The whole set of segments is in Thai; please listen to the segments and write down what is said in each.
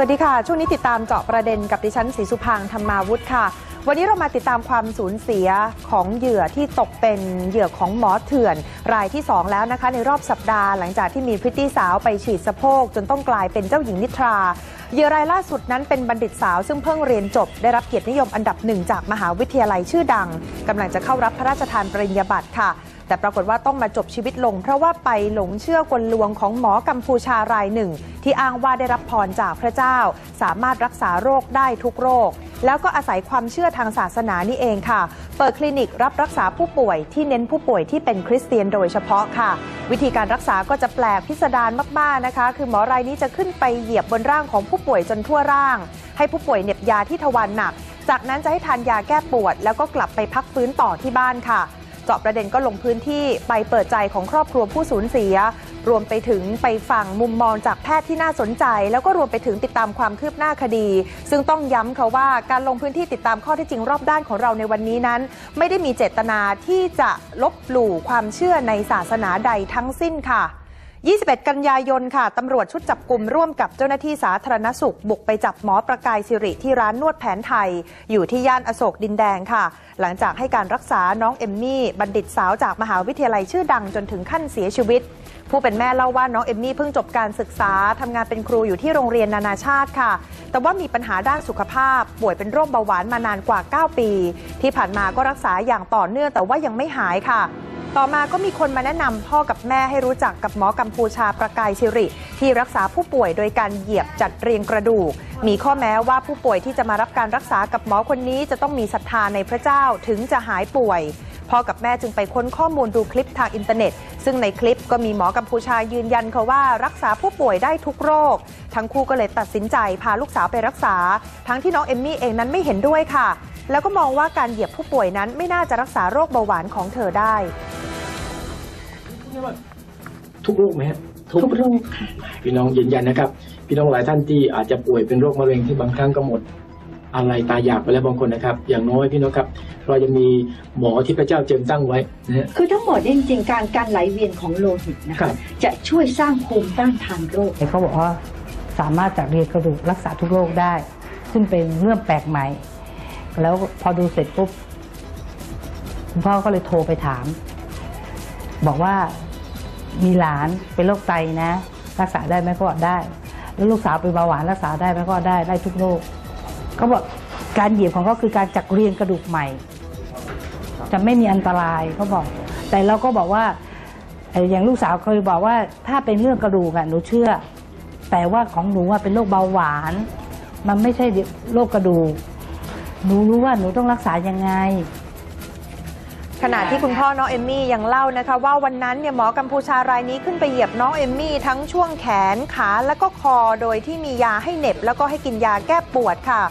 สวัสดีค่ะ ช่วงนี้ติดตามเจาะประเด็นกับดิฉันศรีสุพังธรรมาวุฒิค่ะ วันนี้เรามาติดตามความสูญเสียของเหยื่อที่ตกเป็นเหยื่อของหมอเถื่อน รายที่ 2 แล้วนะคะ ในรอบสัปดาห์หลังจากที่มีพริตตี้สาวไปฉีดสะโพก จนต้องกลายเป็นเจ้าหญิงนิทราเหยื่อรายล่าสุดนั้นเป็นบัณฑิตสาวซึ่งเพิ่งเรียนจบ ได้รับเกียรตินิยมอันดับหนึ่งจากมหาวิทยาลัยชื่อดังกำลังจะเข้ารับพระราชทานปริญญาบัตรค่ะ แต่ปรากฏว่าต้องมาจบชีวิตลง เพราะว่าไปหลงเชื่อกลลวงของหมอกัมพูชารายหนึ่ง ที่อ้างว่าได้รับพรจากพระเจ้า สามารถรักษาโรคได้ทุกโรค แล้วก็อาศัยความเชื่อทางศาสนานี่เองค่ะ เปิดคลินิกรับรักษาผู้ป่วยที่เน้นผู้ป่วยที่เป็นคริสเตียนโดยเฉพาะค่ะ วิธีการรักษาก็จะแปลกพิสดารมากๆนะคะ คือหมอรายนี้จะขึ้นไปเหยียบบนร่างของผู้ป่วยจนทั่วร่าง ให้ผู้ป่วยเหน็บยาที่ทวารหนัก จากนั้นจะให้ทานยาแก้ปวด แล้วก็กลับไปพักฟื้นต่อที่บ้านค่ะ เจาะประเด็นก็ลงพื้นที่ไปเปิดใจของครอบครัวผู้สูญเสีย รวมไปถึงไปฟังมุมมองจากแพทย์ที่น่าสนใจ แล้วก็รวมไปถึงติดตามความคืบหน้าคดี ซึ่งต้องย้ำค่ะว่าการลงพื้นที่ติดตามข้อเท็จจริงรอบด้านของเราในวันนี้นั้น ไม่ได้มีเจตนาที่จะลบหลู่ความเชื่อในศาสนาใดทั้งสิ้นค่ะ 21 กันยายนค่ะตำรวจชุดจับกลุ่มร่วมกับเจ้าหน้าที่สาธารณสุข บุกไปจับหมอประกายสิริที่ร้านนวดแผนไทย อยู่ที่ย่านอโศกดินแดงค่ะ หลังจากให้การรักษาน้องเอมมี่ บัณฑิตสาวจากมหาวิทยาลัยชื่อดังจนถึงขั้นเสียชีวิต ผู้เป็นแม่เล่าว่าน้องเอมมี่เพิ่งจบการศึกษาทำงานเป็นครูอยู่ที่โรงเรียนนานาชาติค่ะ แต่ว่ามีปัญหาด้านสุขภาพ ป่วยเป็นโรคเบาหวานมานานกว่า 9 ปี ที่ผ่านมาก็รักษาอย่างต่อเนื่องแต่ว่ายังไม่หายค่ะ ต่อมาก็มีคนมาแนะนำพ่อกับแม่ให้รู้จักกับหมอกัมพูชาประกายสิริ ที่รักษาผู้ป่วยโดยการเหยียบจัดเรียงกระดูก มีข้อแม้ว่าผู้ป่วยที่จะมารับการรักษากับหมอคนนี้จะต้องมีศรัทธาในพระเจ้าถึงจะหายป่วยพ่อกับแม่จึงไปค้นข้อมูลดูคลิปทางอินเทอร์เน็ต ซึ่งในคลิปก็มีหมอกัมพูชายืนยันค่ะว่ารักษาผู้ป่วยได้ทุกโรค ทั้งคู่ก็เลยตัดสินใจพาลูกสาวไปรักษา ทั้งที่น้องเอมมี่เองนั้นไม่เห็นด้วยค่ะ แล้วก็มองว่าการเหยียบผู้ป่วยนั้นไม่น่าจะรักษาโรคเบาหวานของเธอได้ ทุกโรคไหมฮะทุกโรคค่ะพี่น้องยืนยันนะครับ พี่น้องหลายท่านที่อาจจะป่วยเป็นโรคมะเร็งที่บางครั้งก็หมด อะไรตายอยากไปแล้วบางคนนะครับ อย่างน้อยพี่น้องครับ เราจะมีหมอที่พระเจ้าเจิมตั้งไว้นะฮะคือทั้งหมดเนี่ยจริงๆการการไหลเวียนของโลหิตนะครัคะบจะช่วยสร้างภูมิต้านทานโรคเขาบอกว่าสามารถจัดเรียงกระดูกรักษาทุกโรคได้ ซึ่งเป็นเรื่องแปลกใหม่ แล้วพอดูเสร็จปุ๊บคุณพ่อก็เลยโทรไปถาม บอกว่ามีหลานเป็นโรคไตนะ รักษาได้ไหมก็บอกได้ แล้วลูกสาวเป็นเบาหวานรักษาได้ไหมก็ได้ได้ทุกโรคเขาบอกการเหยียบของเขาคือการจัดเรียงกระดูกใหม่ จะไม่มีอันตรายเขาบอก แต่เราก็บอกว่าเอ่ออย่างลูกสาวเคยบอกว่าถ้าเป็นเรื่องกระดูกอะหนูเชื่อ แต่ว่าของหนูอะเป็นโรคเบาหวาน มันไม่ใช่โรคกระดูกหนูรู้ว่าหนูต้องรักษายังไง ขณะที่คุณพ่อน้องเอมมี่ยังเล่านะคะ ว่าวันนั้นเนี่ยหมอกัมพูชารายนี้ขึ้นไปเหยียบน้องเอมมี่ทั้งช่วงแขนขาและก็คอโดยที่มียาให้เหน็บ แล้วก็ให้กินยาแก้ปวดค่ะ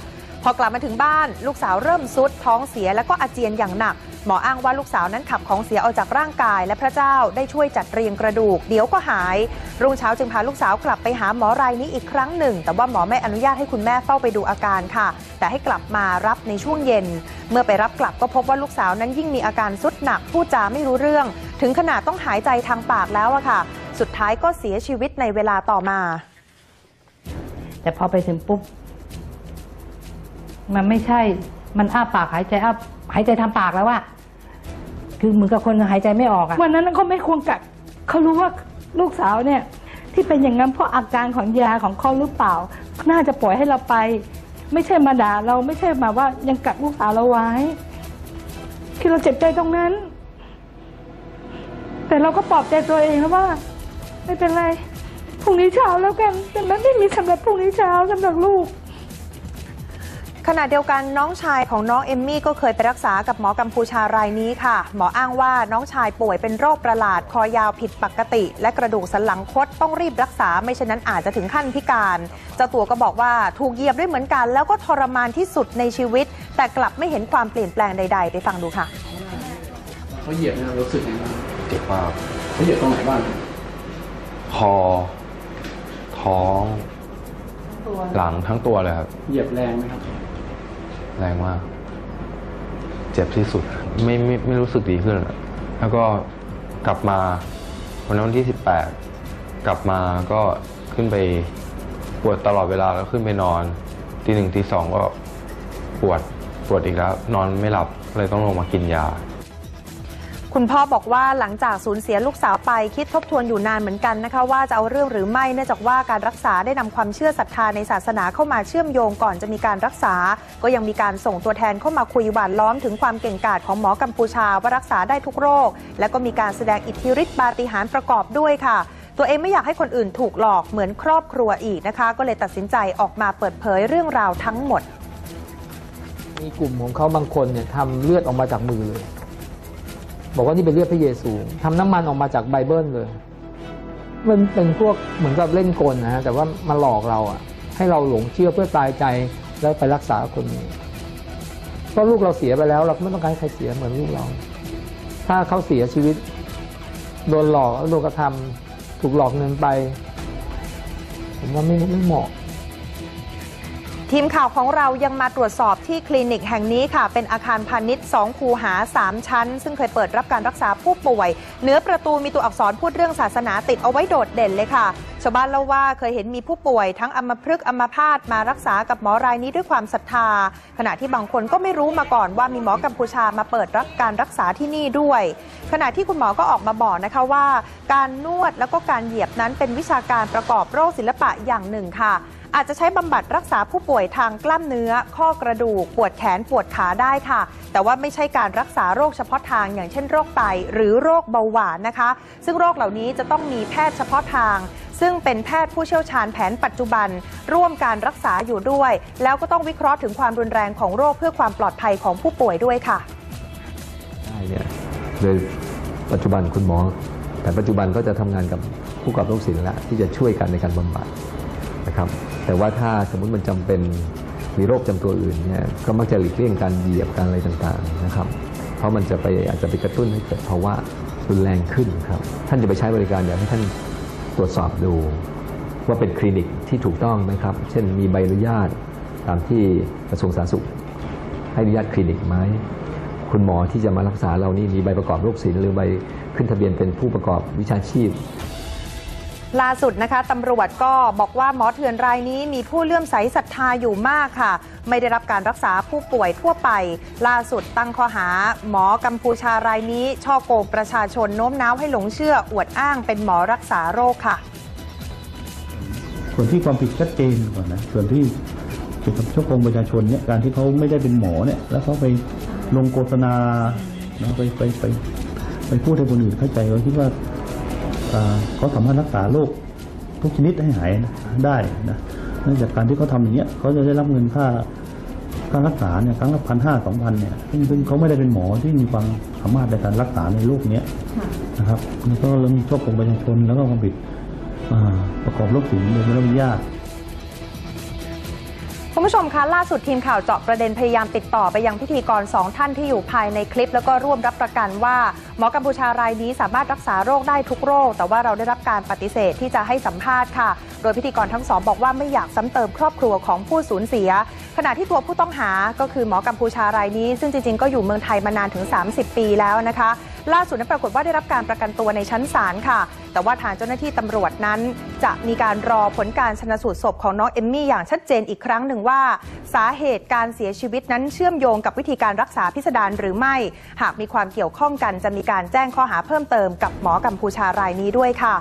พอกลับมาถึงบ้าน ลูกสาวเริ่มซุดท้องเสียแล้วก็อาเจียนอย่างหนัก หมออ้างว่าลูกสาวนั้นขับของเสียออกจากร่างกาย และพระเจ้าได้ช่วยจัดเรียงกระดูก เดี๋ยวก็หาย รุ่งเช้าจึงพาลูกสาวกลับไปหาหมอรายนี้อีกครั้งหนึ่ง แต่ว่าหมอไม่อนุญาตให้คุณแม่เฝ้าไปดูอาการค่ะ แต่ให้กลับมารับในช่วงเย็น เมื่อไปรับกลับก็พบว่าลูกสาวนั้นยิ่งมีอาการสุดหนักพูดจาไม่รู้เรื่อง ถึงขนาดต้องหายใจทางปากแล้วอะค่ะ สุดท้ายก็เสียชีวิตในเวลาต่อมา แต่พอไปถึงปุ๊บมันไม่ใช่ มันอ้าปากหายใจอ้าหายใจทางปากแล้วอะ คือเหมือนกับคนหายใจไม่ออกอะวันนั้นเขาไม่ควรกัดเขารู้ว่าลูกสาวเนี่ย ที่เป็นอย่างนั้นเพราะอาการของยาของเขาหรือเปล่า น่าจะปล่อยให้เราไป ไม่ใช่มาด่าเราไม่ใช่มาว่ายังกัดลูกสาวเราไว้ คือเราเจ็บใจตรงนั้น แต่เราก็ปลอบใจตัวเองนะว่า ไม่เป็นไรพรุ่งนี้เช้าแล้วกันแต่มันไม่มีสำหรับพรุ่งนี้เช้าสำหรับลูก ขณะเดียวกันน้องชายของน้องเอมมี่ก็เคยไปรักษากับหมอกัมพูชารายนี้ค่ะ หมออ้างว่าน้องชายป่วยเป็นโรคประหลาดคอยาวผิดปกติ และกระดูกสันหลังคดต้องรีบรักษาไม่เช่นนั้นอาจจะถึงขั้นพิการเจ้าตัวก็บอกว่าถูกเหยียบด้วยเหมือนกัน แล้วก็ทรมานที่สุดในชีวิต แต่กลับไม่เห็นความเปลี่ยนแปลงใด ๆ ไปฟังดูค่ะเขาเหยียบเนี่ยรู้สึกยังไงบ้างเจ็บมากเขาเหยียบตรงไหนบ้างคอท้อง หลังทั้งตัวเลยครับเหยียบแรงไหมครับ แรงมาก เจ็บที่สุดไม่ไม่ไม่รู้สึกดีขึ้น แล้วก็กลับมาวันนั้นวันที่สิบแปดกลับมาก็ขึ้นไปปวดตลอดเวลาแล้วขึ้นไปนอนทีหนึ่งทีสองก็ปวดปวดอีกแล้ว นอนไม่หลับเลยต้องลงมากินยา คุณพ่อบอกว่าหลังจากสูญเสียลูกสาวไปคิดทบทวนอยู่นานเหมือนกันนะคะ ว่าจะเอาเรื่องหรือไม่เนื่องจากว่าการรักษาได้นำความเชื่อศรัทธาในศาสนาเข้ามาเชื่อมโยงก่อนจะมีการรักษา ก็ยังมีการส่งตัวแทนเข้ามาคุยหวานล้อมถึงความเก่งกาจของหมอกัมพูชาว่ารักษาได้ทุกโรค และก็มีการแสดงอิทธิฤทธิปาฏิหาริย์ประกอบด้วยค่ะตัวเองไม่อยากให้คนอื่นถูกหลอกเหมือนครอบครัวอีกนะคะ ก็เลยตัดสินใจออกมาเปิดเผยเรื่องราวทั้งหมด มีกลุ่มของเขาบางคนเนี่ยทำเลือดออกมาจากมือเลย บอกว่านี่เป็นเลือดพระเยซูทำน้ำมันออกมาจากไบเบิลเลย มันเป็นพวกเหมือนกับเล่นกลนะฮะแต่ว่ามาหลอกเราอะ ให้เราหลงเชื่อเพื่อตายใจแล้วไปรักษาคนนี้เพราะลูกเราเสียไปแล้ว เราก็ไม่ต้องการให้ใครเสียเหมือนลูกเรา ถ้าเขาเสียชีวิต โดนหลอกลวโดนกระทำถูกหลอกเงินไป ผมว่าไม่ไม่เหมาะ ทีมข่าวของเรายังมาตรวจสอบที่คลินิกแห่งนี้ค่ะ เป็นอาคารพาณิชย์ 2 คูหา 3 ชั้น ซึ่งเคยเปิดรับการรักษาผู้ป่วย เนื้อประตูมีตัวอักษรพูดเรื่องศาสนาติดเอาไว้โดดเด่นเลยค่ะ ชาวบ้านเล่าว่าเคยเห็นมีผู้ป่วยทั้งอัมพฤกษ์อัมพาตมารักษากับหมอรายนี้ด้วยความศรัทธา ขณะที่บางคนก็ไม่รู้มาก่อนว่ามีหมอกัมพูชามาเปิดรับการรักษาที่นี่ด้วย ขณะที่คุณหมอก็ออกมาบอกนะคะว่า การนวดแล้วก็การเหยียบนั้นเป็นวิชาการประกอบโรคศิลปะอย่างหนึ่งค่ะ อาจจะใช้บำบัดรักษาผู้ป่วยทางกล้ามเนื้อ ข้อกระดูก ปวดแขนปวดขาได้ค่ะ แต่ว่าไม่ใช่การรักษาโรคเฉพาะทางอย่างเช่นโรคไตหรือโรคเบาหวานนะคะ ซึ่งโรคเหล่านี้จะต้องมีแพทย์เฉพาะทาง ซึ่งเป็นแพทย์ผู้เชี่ยวชาญแผนปัจจุบัน ร่วมการรักษาอยู่ด้วย แล้วก็ต้องวิเคราะห์ถึงความรุนแรงของโรคเพื่อความปลอดภัยของผู้ป่วยด้วยค่ะได้เนี่ยโดยปัจจุบันคุณหมอแต่ปัจจุบันก็จะทำงานกับผู้ประกอบโรคศิลป์ละที่จะช่วยกันในการบำบัดนะครับ แต่ว่าถ้าสมมุติมันจำเป็นมีโรคจำตัวอื่นเนี่ยก็มักจะหลีกเลี่ยงการเหยียบการอะไรต่างๆนะครับ เพราะมันจะไปอาจจะไปกระตุ้นให้เกิดภาวะรุนแรงขึ้นครับ ท่านจะไปใช้บริการอยากให้ท่านตรวจสอบดู ว่าเป็นคลินิกที่ถูกต้องไหมครับ เช่นมีใบอนุญาตตามที่กระทรวงสาธารณสุข ให้อนุญาตคลินิกไหมคุณหมอที่จะมารักษาเรานี่มีใบประกอบโรคศิลป์หรือใบขึ้นทะเบียนเป็นผู้ประกอบวิชาชีพ ล่าสุดนะคะตำรวจก็บอกว่าหมอเถื่อนรายนี้มีผู้เลื่อมใสศรัทธาอยู่มากค่ะ ไม่ได้รับการรักษาผู้ป่วยทั่วไป ล่าสุดตั้งข้อหา หมอกัมพูชารายนี้ ช่อโกงประชาชนโน้มน้าวให้หลงเชื่อ อวดอ้างเป็นหมอรักษาโรคค่ะ ส่วนที่ความผิดชัดเจนก่อนนะส่วนที่เกี่ยวกับช่อโกงประชาชนเนี่ยการที่เขาไม่ได้เป็นหมอเนี่ยแล้วเขาไปลงโฆษณาไปไปไปไปพูดให้คนอื่นเข้าใจว่าคิดว่าอ่า เขาสามารถรักษาโรคทุกชนิดให้หายนะได้นะเนื่องจากการที่เขาทำอย่างเงี้ยเขาจะได้รับเงินค่าค่ารักษาเนี่ยครั้งละพันห้าสองพันเนี่ยซึ่งซึ่งเขาไม่ได้เป็นหมอที่มีความสามารถในการรักษาในโรคเนี้ยนะครับแล้วก็เรื่องช่อโกงประชาชนแล้วก็ความผิดอ่าประกอบโรคศิลป์โดยไม่ได้อนุญาต คุณผู้ชมคะล่าสุดทีมข่าวเจาะประเด็นพยายามติดต่อไปยังพิธีกรสองท่านที่อยู่ภายในคลิป แล้วก็ร่วมรับประกันว่าหมอกัมพูชารายนี้สามารถรักษาโรคได้ทุกโรค แต่ว่าเราได้รับการปฏิเสธที่จะให้สัมภาษณ์ค่ะ โดยพิธีกรทั้งสองบอกว่าไม่อยากซ้ำเติมครอบครัวของผู้สูญเสีย ขณะที่ตัวผู้ต้องหาก็คือหมอกัมพูชารายนี้ ซึ่งจริงๆก็อยู่เมืองไทยมานานถึง 30 ปีแล้วนะคะ ล่าสุดนั้นปรากฏว่าได้รับการประกันตัวในชั้นศาลค่ะ แต่ว่าทางเจ้าหน้าที่ตำรวจนั้น จะมีการรอผลการชนสูตรศพของน้องเอมมี่อย่างชัดเจนอีกครั้งหนึ่งว่า สาเหตุการเสียชีวิตนั้นเชื่อมโยงกับวิธีการรักษาพิสดารหรือไม่ หากมีความเกี่ยวข้องกันจะมีการแจ้งข้อหาเพิ่มเติมกับหมอกัมพูชารายนี้ด้วยค่ะ